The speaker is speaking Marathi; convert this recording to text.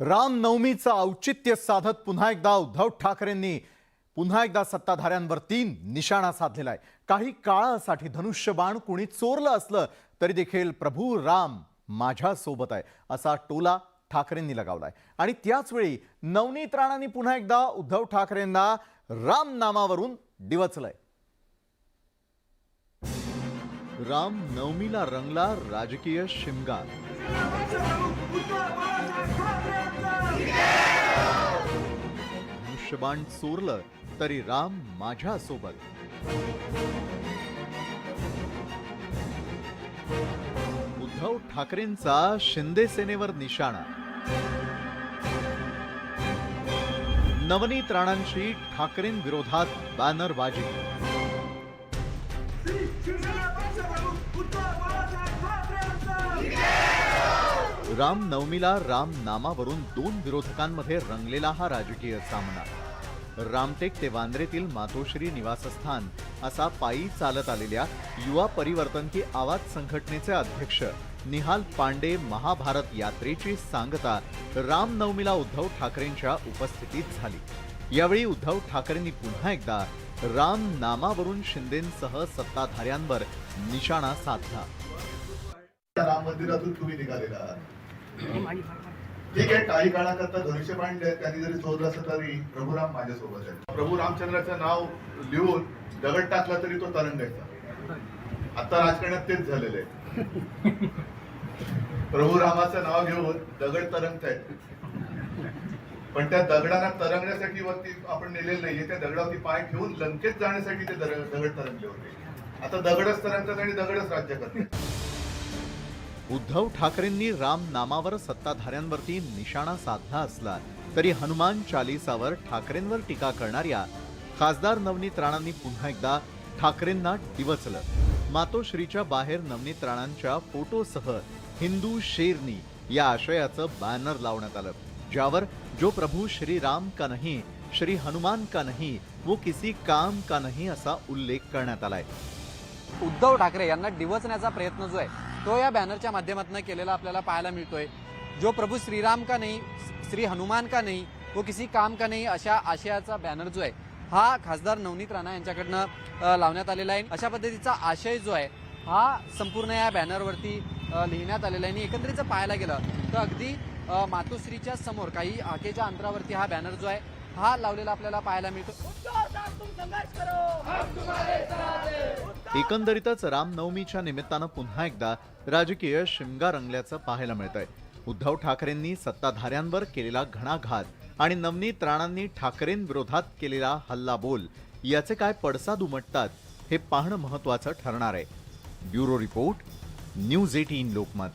रामनवमीचं औचित्य साधत पुन्हा एकदा उद्धव ठाकरेंनी पुन्हा एकदा सत्ताधाऱ्यांवरती निशाणा साधलेला आहे. काही काळासाठी धनुष्यबाण कुणी चोरलं असलं तरी देखील प्रभू राम माझ्यासोबत आहे असा टोला ठाकरेंनी लगावलाय आणि त्याचवेळी नवनीत राणांनी पुन्हा एकदा उद्धव ठाकरेंना राम नामावरून डिवचलंय. राम नवमीला रंगला राजकीय शिमगा. धनुष्यबाण चोरलं तरी राम माझ्या सोबत उद्धव ठाकरेंचा शिंदे सेनेवर निशाणा. नवनीत राणांची ठाकरेंविरोधात बॅनरबाजी. राम नवमीला राम नामावरून दोन विरोधकांमध्ये रंगलेला हा राजकीय सामना. रामटेक ते वांद्रेतील मातोश्री निवासस्थान असा पायी चालत आलेल्या युवा परिवर्तन की आवाज संघटनेचे अध्यक्ष निहाल पांडे महाभारत यात्रेची सांगता रामनवमीला उद्धव ठाकरेंच्या उपस्थितीत झाली. यावेळी उद्धव ठाकरेंनी पुन्हा एकदा राम नामावरून शिंदेंसह सत्ताधाऱ्यांवर निशाणा साधला. राम मंदिरातून तुम्ही निघालेला ठीक आहे काही काळाकरता धनुष्यबाण त्यांनी जरी शोधलं असं तरी प्रभुराम माझ्यासोबत आहे प्रभू रामचंद्राचं नाव लिहून दगड टाकला तरी तो तरंगायचा आता राजकारणात तेच झालेलं आहे. प्रभू रामाचं नाव घेऊन दगड तरंगतायत पण त्या दगडांना तरंगण्यासाठी वरती आपण नेलेलं नाहीये त्या दगडावरती पाय ठेवून लंकेत जाण्यासाठी ते दगड तरंगले होते. आता दगडच तरंगतात आणि दगडच राज्य करतात. उद्धव ठाकरेंनी राम नामावर सत्ताधाऱ्यांवरती निशाणा साधला असला तरी हनुमान चालिसावर ठाकरेंवर टीका करणाऱ्या खासदार नवनीत राणांनी पुन्हा एकदा ठाकरेंना डिवचलं. मातोश्रीच्या बाहेर नवनीत राणांच्या फोटोसह हिंदू शेरनी या आशयाचं बॅनर लावण्यात आलं ज्यावर जो प्रभू श्रीराम का नाही श्री हनुमान का नाही वो किसी काम का नाही असा उल्लेख करण्यात आलाय. उद्धव ठाकरे यांना डिवचण्याचा प्रयत्न जो आहे तो या बॅनरच्या माध्यमातून केलेला आपल्याला पाहायला मिळतोय. जो प्रभू श्रीराम का नाही श्री हनुमान का नाही तो किसी काम का नाही अशा आशयाचा बॅनर जो आहे हा खासदार नवनीत राणा यांच्याकडनं लावण्यात आलेला आहे. अशा पद्धतीचा आशय जो आहे हा संपूर्ण या बॅनरवरती लिहिण्यात आलेला आहे. आणि एकंदरीत जर पाहायला गेलं तर अगदी मातोश्रीच्या समोर काही हाकेच्या अंतरावरती हा बॅनर जो आहे हा लावलेला आपल्याला पाहायला मिळतो. एकंदरीतच रामनवमीच्या निमित्तानं पुन्हा एकदा राजकीय शिमगा रंगल्याचं पाहायला मिळत आहे उद्धव ठाकरेंनी सत्ताधाऱ्यांवर केलेला घणाघात आणि नवनीत राणांनी ठाकरेंविरोधात केलेला हल्लाबोल याचे काय पडसाद उमटतात हे पाहणं महत्वाचं ठरणार आहे. Bureau report news eighteen Lokmat.